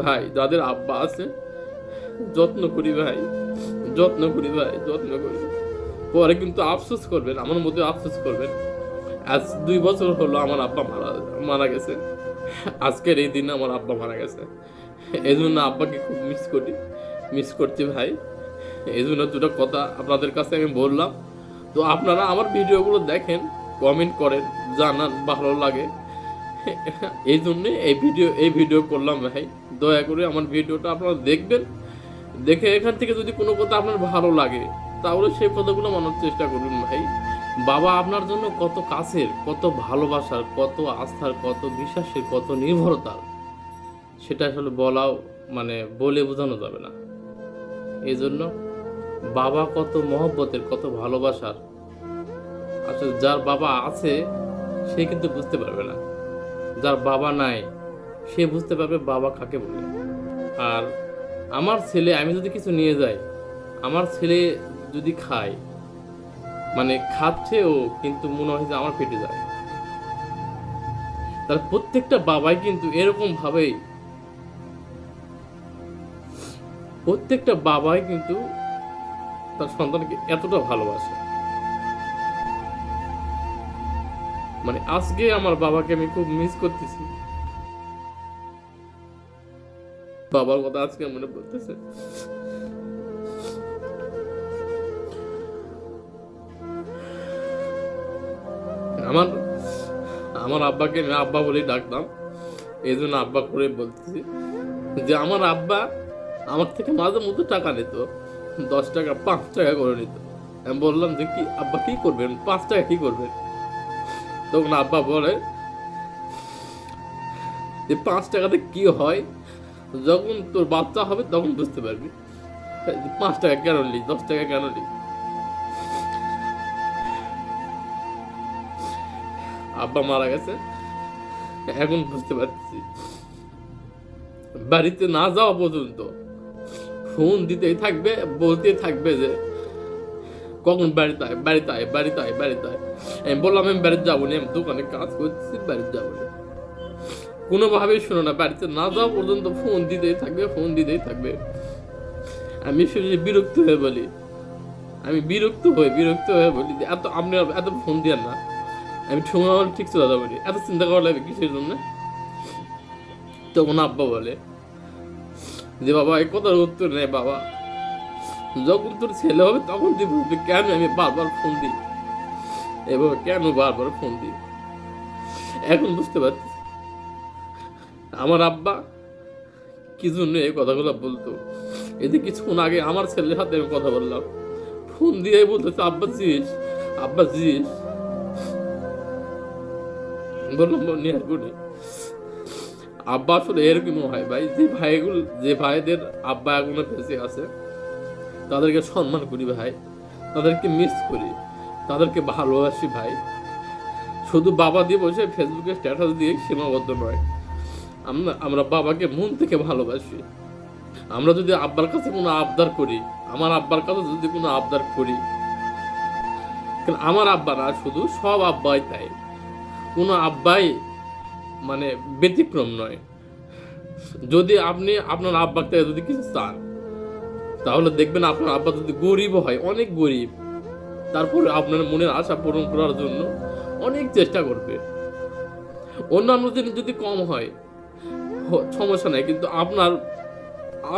ভাই, যাদের আব্বা আছে, যত্ন করি ভাই, যত্ন করি ভাই, যত্ন করি। পরে কিন্তু আফসোস করবেন, আমার মধ্যে আফসোস করবেন। আজ দুই বছর হলো আমার আব্বা মারা মারা গেছে। আজকের এই দিনে আমার আব্বা মারা গেছে। এই জন্য আব্বাকে খুব মিস করি মিস করছি ভাই। এই জন্য দুটো কথা আপনাদের কাছে আমি বললাম। তো আপনারা আমার ভিডিওগুলো দেখেন কমেন্ট করেন, জানান, ভালো লাগে। এই জন্যে এই ভিডিও এই ভিডিও করলাম ভাই। দয়া করে আমার ভিডিওটা আপনারা দেখবেন। দেখে এখান থেকে যদি কোনো কথা আপনার ভালো লাগে, তাহলে সেই কথাগুলো মানার চেষ্টা করুন ভাই। বাবা আপনার জন্য কত কাছের, কত ভালোবাসার, কত আস্থার, কত বিশ্বাসের, কত নির্ভরতার, সেটা আসলে বলাও মানে বলে বোঝানো যাবে না। এই জন্য বাবা কত মহব্বতের, কত ভালোবাসার, আসলে যার বাবা আছে, সে কিন্তু বুঝতে পারবে না। যার বাবা নাই, সে বুঝতে পারবে বাবা কাকে বলে। আর আমার ছেলে, আমি যদি কিছু নিয়ে যাই, আমার ছেলে যদি খায় মানে খাচ্ছে ও কিন্তু মনে হয় যে আমার পেটে যায়। তার প্রত্যেকটা বাবাই কিন্তু এরকম ভাবেই প্রত্যেকটা বাবাই কিন্তু তার সন্তানকে এতটা ভালোবাসে। মানে আজকে আমার বাবাকে আমি খুব মিস করতেছি। বাবার কথা আজকে মনে পড়তেছে। আমার আমার আব্বাকে আমি আব্বা বলেই ডাকতাম এই জন্য আব্বা করে বলতেছি যে, আমার আব্বা আমার থেকে মাঝে মধ্যে টাকা নিত, দশ টাকা, পাঁচ টাকা করে নিত। আমি বললাম যে, কি, আব্বা কি করবেন? পাঁচ টাকা কি করবেন? তখন আব্বা বলে যে পাঁচ টাকাতে কি হয়? যখন তোর বাচ্চা হবে তখন বুঝতে পারবি। পাঁচ টাকা কেন নি দশ টাকা কেন নি আব্বা মারা গেছে। এখন বুঝতে পারছি বাড়িতে না যাওয়া পর্যন্ত ফোন দিতেই থাকবে, বলতেই থাকবে যে, কখন বাড়িতে আয়? বাড়িতে আয়? বাড়িতে আয়? বাড়িতে আমি বললাম, আমি বাড়িতে যাব না, আমি দোকানে কাজ করছি, বাড়িতে যাব না। কোনোভাবেই না, বাড়িতে না যাওয়া পর্যন্ত ফোন দিতেই থাকবে, ফোন দিতেই থাকবে। আমি বিরক্ত হয়ে বলি, আমি বিরক্ত হয়ে বিরক্ত হয়ে বলি এত আপনি এত ফোন না, আমি ঠিক এত চিন্তা করা লাগবে কিসের জন্য? তখন আব্বা বলে, যে বাবা, এই কথার উত্তর নেই বাবা, যখন তোর ছেলে হবে তখন তুই বুঝবি কেন আমি বারবার ফোন দিই? এভাবে কেন বারবার ফোন দিই? এখন বুঝতে পারছি। আমার আব্বা কি জন্য এই কথাগুলো বলতো? এতে কিছুক্ষণ আগে আমার ছেলের সাথে আমি কথা বললাম। ফোন দিয়ে বলতেছে, আব্বা জিস আব্বা জিস। বললাম নিহার করি আব্বা আসলে এরকম হয় ভাই। যে ভাইগুলো, যে ভাইদের আব্বা এখনও বেঁচে আছে, তাদেরকে সম্মান করি ভাই। তাদেরকে মিস করি। তাদেরকে ভালোবাসি ভাই। শুধু বাবা দিয়ে বসে ফেসবুকে স্ট্যাটাস দিয়ে সীমাবদ্ধ নয়। আমরা আমরা বাবাকে মন থেকে ভালোবাসি। আমরা যদি আব্বার কাছে কোনো আবদার করি, আমার আব্বার কাছে যদি কোনো আবদার করি আমার আব্বা না, শুধু সব আব্বাই তাই। কোনো আব্বাই মানে ব্যতিক্রম নয়। যদি আপনি আপনার আব্বার থেকে যদি কিছু চান, তাহলে দেখবেন আপনার আব্বা যদি গরিব হয়, অনেক গরিব। তারপরে আপনার মনের আশা পূরণ করার জন্য অনেক চেষ্টা করবে। অন্যান্য দিন যদি কম হয় সমস্যা নেই, কিন্তু আপনার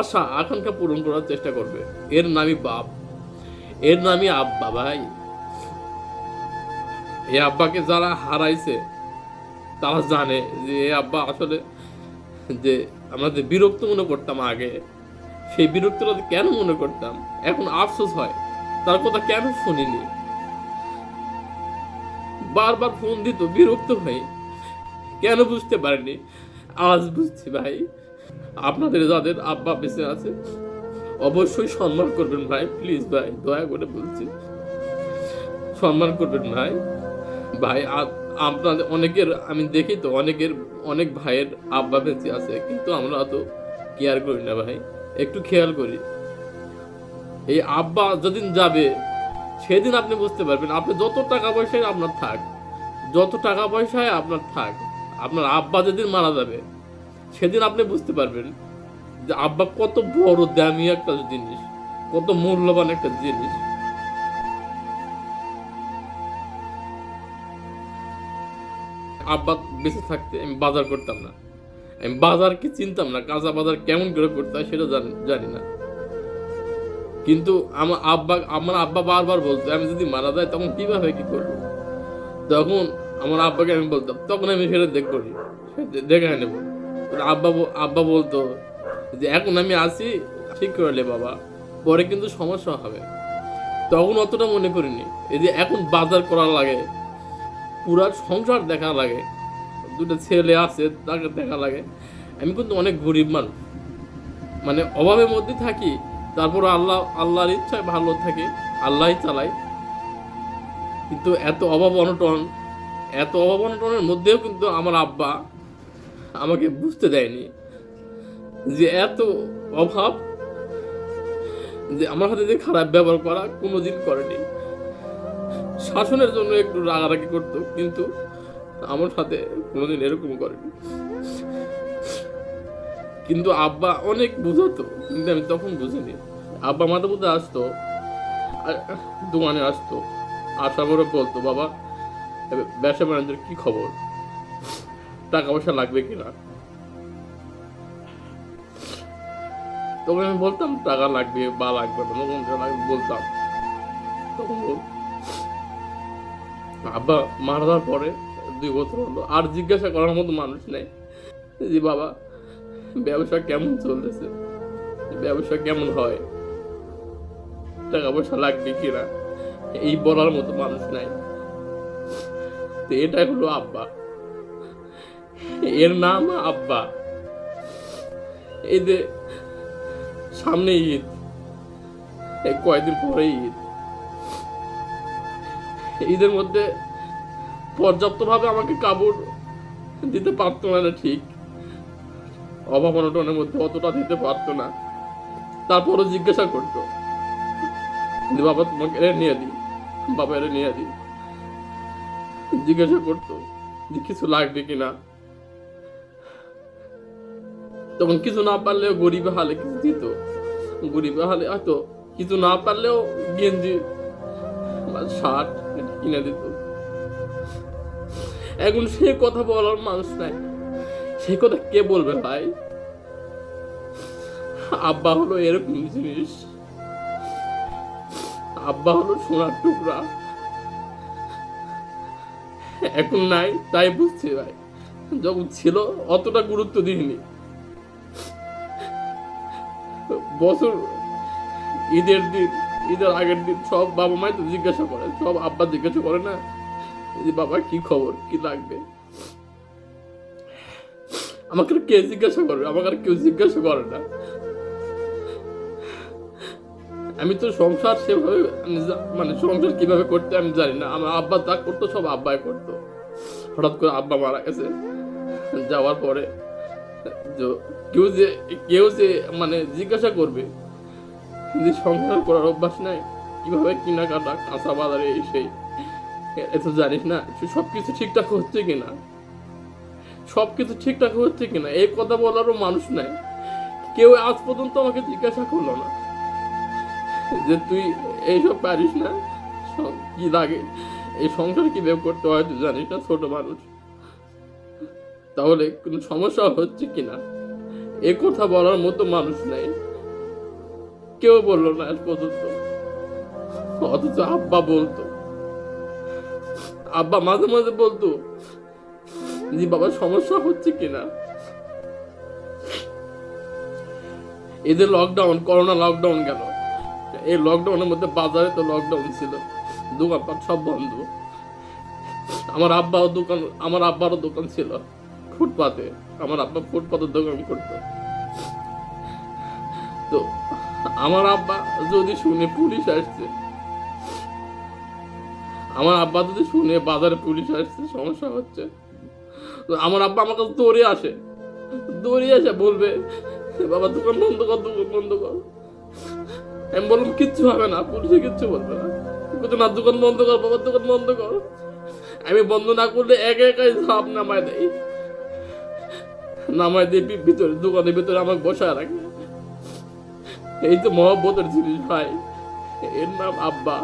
আশা, আকাঙ্ক্ষা পূরণ করার চেষ্টা করবে। এর নামই বাপ। এর নামই আব্বা ভাই। এই আব্বাকে যারা হারাইছে, তারা জানে যে এই আব্বা আসলে যে আমরা যে বিরক্ত মনে করতাম আগে, সেই বিরক্তটা কেন মনে করতাম? এখন আফসোস হয়। তার কথা কেন শুনিনি? বারবার ফোন দিত, বিরক্ত হয়ে। কেন বুঝতে পারিনি? আজ বুঝছি ভাই। আপনাদের যাদের আব্বা বেঁচে আছে, অবশ্যই সম্মান করবেন ভাই। প্লিজ ভাই, দয়া করে বলছি। সম্মান করবেন ভাই। ভাই আপনাদের অনেকের, আমি দেখি তো, অনেকের, অনেক ভাইয়ের আব্বা বেঁচে আছে, কিন্তু আমরা অত কেয়ার করি না ভাই। একটু খেয়াল করি। এই আব্বা যেদিন যাবে, সেদিন আপনি বুঝতে পারবেন, আপনি যত টাকা পয়সায় আপনার থাক, যত টাকা পয়সায় আপনার থাক, আপনার আব্বা যেদিন মারা যাবে, সেদিন আপনি বুঝতে পারবেন যে আব্বা কত বড় দামি একটা জিনিস, কত মূল্যবান একটা জিনিস। আব্বা বেঁচে থাকতে আমি বাজার করতাম না। আমি বাজার কি চিনতাম না, কাঁচা বাজার কেমন করে করতে হয় সেটা জানি না। কিন্তু আমার আব্বা আমার আব্বা বারবার বলতো, আমি যদি মারা যাই, তখন কীভাবে কি করব? তখন আমার আব্বাকে আমি বলতাম, তখন আমি সেটা দেখব দেখে নেব। আব্বা আব্বা বলতো যে, এখন আমি আসি ঠিক করলে বাবা, পরে কিন্তু সমস্যা হবে। তখন অতটা মনে করিনি, এই যে এখন বাজার করা লাগে, পুরা সংসার দেখা লাগে, দুটো ছেলে আছে, তাকে দেখা লাগে। আমি কিন্তু অনেক গরিব মানুষ মানে অভাবের মধ্যে থাকি তারপর আল্লাহ, আল্লাহর ইচ্ছায় ভালো থাকে, আল্লাহই চালাই কিন্তু এত অভাব অনটন, এত অভাব অনটনের মধ্যেও কিন্তু আমার আব্বা আমাকে বুঝতে দেয়নি যে এত অভাব যে আমার হাতে যে খারাপ ব্যবহার করা কোনোদিন করেনি। শাসনের জন্য একটু রাগারাগি করতো, কিন্তু আমার সাথে কোনোদিন এরকম করেনি। কিন্তু আব্বা অনেক বুঝাতো, কিন্তু আমি তখন বুঝিনি। আব্বা মাঝে মধ্যে আসতো দোকানে আসতো আসার পরে বলতো, বাবা ব্যবসা বাণিজ্যের কি খবর? টাকা পয়সা লাগবে কিনা তখন আমি বলতাম, টাকা লাগবে বা লাগবে না। তখন বলতাম, তখন আব্বা মারা যাওয়ার পরে দুই বছর হলো, আর জিজ্ঞাসা করার মতো মানুষ নেই। যে, বাবা ব্যবসা কেমন চলতেছে? ব্যবসা কেমন হয়? টাকা পয়সা লাগবে কিনা? এই বলার মতো মানুষ নাই। তো এটাই হলো আব্বা। এর নাম আব্বা। যে সামনে ঈদ। কয়েকদিন পরে ঈদ। ঈদের মধ্যে পর্যাপ্তভাবে আমাকে কাপড় দিতে পারতো না এটা ঠিক। অভাব অনটনের মধ্যে অতটা দিতে পারতো না। তারপরও জিজ্ঞাসা করতো বাবা তোমাকে এটা নিয়ে দিই, বাবা এটা নিয়ে দিই? জিজ্ঞাসা করতো, যে কিছু লাগবে কিনা তখন কিছু না পারলেও গরিব হালে কিছু দিত। গরিব হালে হয়তো কিছু না পারলেও গেঞ্জি শার্ট কিনে দিত। এখন সে কথা বলার মানুষ নাই। সে কথা কে বলবে ভাই? আব্বা হলো এরকম জিনিস। আব্বা হলো সোনার টুকরা। এখন নাই, তাই বুঝছি ভাই। যখন ছিল, অতটা গুরুত্ব দিইনি। বছর, ঈদের দিন, ঈদের আগের দিন সব বাবা মাই তো জিজ্ঞাসা করে, সব আব্বা জিজ্ঞাসা করে না, যে বাবা, কি খবর, কি লাগবে? আমাকে কে জিজ্ঞাসা করবে আমাকে আর কেউ জিজ্ঞাসা করে না। আমি তো সংসার সেভাবে মানে সংসার কীভাবে করতে আমি জানি না। আমার আব্বা যা করতো, সব আব্বাই করতো। হঠাৎ করে আব্বা মারা গেছে। যাওয়ার পরে কেউ যে কেউ যে মানে জিজ্ঞাসা করবে যে সংসার করার অভ্যাস নাই, কীভাবে কেনাকাটা, কাঁচা বাজারে এই সেই এ জানিস না সব কিছু ঠিকঠাক হচ্ছে কিনা? সব কিছু ঠিকঠাক হচ্ছে কিনা? এই কথা বলারও মানুষ নাই। কেউ আজ পর্যন্ত আমাকে জিজ্ঞাসা করল না যে তুই এইসব পারিস না? কি লাগে? এই সংসার কীভাবে করতে হয় তুই জানিস না, ছোট মানুষ। তাহলে কোনো সমস্যা হচ্ছে কিনা? এ কথা বলার মতো মানুষ নেই। কেউ বলল না আজ পর্যন্ত। অথচ আব্বা বলতো। আব্বা মাঝে মাঝে বলতো যে বাবা সমস্যা হচ্ছে কিনা? এদের লকডাউন করোনা লকডাউন গেল। এই লকডাউনের মধ্যে বাজারে তো লকডাউন ছিল। দোকানপাট সব বন্ধ। আমার আব্বাও দোকান, আমার আব্বারও দোকান ছিল ফুটপাতে। আমার আব্বা ফুটপাতের দোকান করতো। তো আমার আব্বা যদি শুনে পুলিশ আসছে, আমার আব্বা যদি শুনে বাজারে পুলিশ আসছে, সমস্যা হচ্ছে। আমার আব্বা আমার কাছে দৌড়ে আসে। দৌড়ে এসে বলবে, বাবা, দোকান বন্ধ কর, দোকান বন্ধ কর। আমি বললাম, কিচ্ছু হবে না, পুলিশে কিচ্ছু বলবে না। কিন্তু না, দোকান বন্ধ কর, বাবা, দোকান বন্ধ কর। আমি বন্ধ না করলে একা একাই ঝাপ নামায় দেয়। নামায় দিয়ে ভিতরে, দোকানের ভিতরে আমাকে বসায় রাখে। এই তো মহব্বতের জিনিস ভাই। এর নাম আব্বা।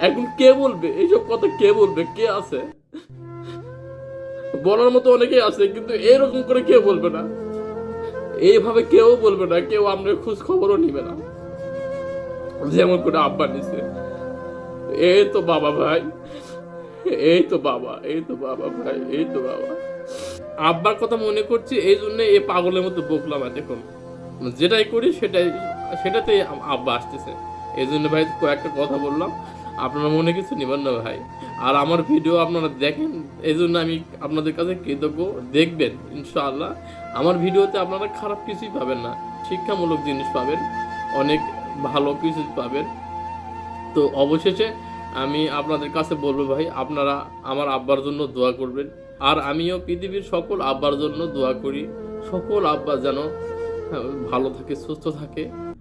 এখন কে বলবে? এইসব কথা কে বলবে? কে আছে? বলার মতো অনেকেই আছে, কিন্তু এরকম করে কেউ বলবে না। এইভাবে কেউ বলবে না, কেউ আমরা খোঁজ খবরও নিবে না। যেমন করে আব্বা নিছে। এই তো বাবা ভাই, এই তো বাবা, এই তো বাবা ভাই, এই তো বাবা। আব্বার কথা মনে করছি, এই জন্য এই পাগলের মতো বকলাম এতক্ষণ যেটাই করি সেটাই, সেটাতেই আব্বা আসতেছে। এই জন্য ভাই কয়েকটা কথা বললাম। আপনারা মনে কিছু নেবেন না ভাই? আর আমার ভিডিও আপনারা দেখেন এই জন্য আমি আপনাদের কাছে কৃতজ্ঞ। দেখবেন, ইনশাআল্লাহ। আমার ভিডিওতে আপনারা খারাপ কিছুই পাবেন না। শিক্ষামূলক জিনিস পাবেন, অনেক ভালো কিছু পাবেন। তো অবশেষে আমি আপনাদের কাছে বলব ভাই, আপনারা আমার আব্বার জন্য দোয়া করবেন। আর আমিও পৃথিবীর সকল আব্বার জন্য দোয়া করি। সকল আব্বা যেন ভালো থাকে, সুস্থ থাকে।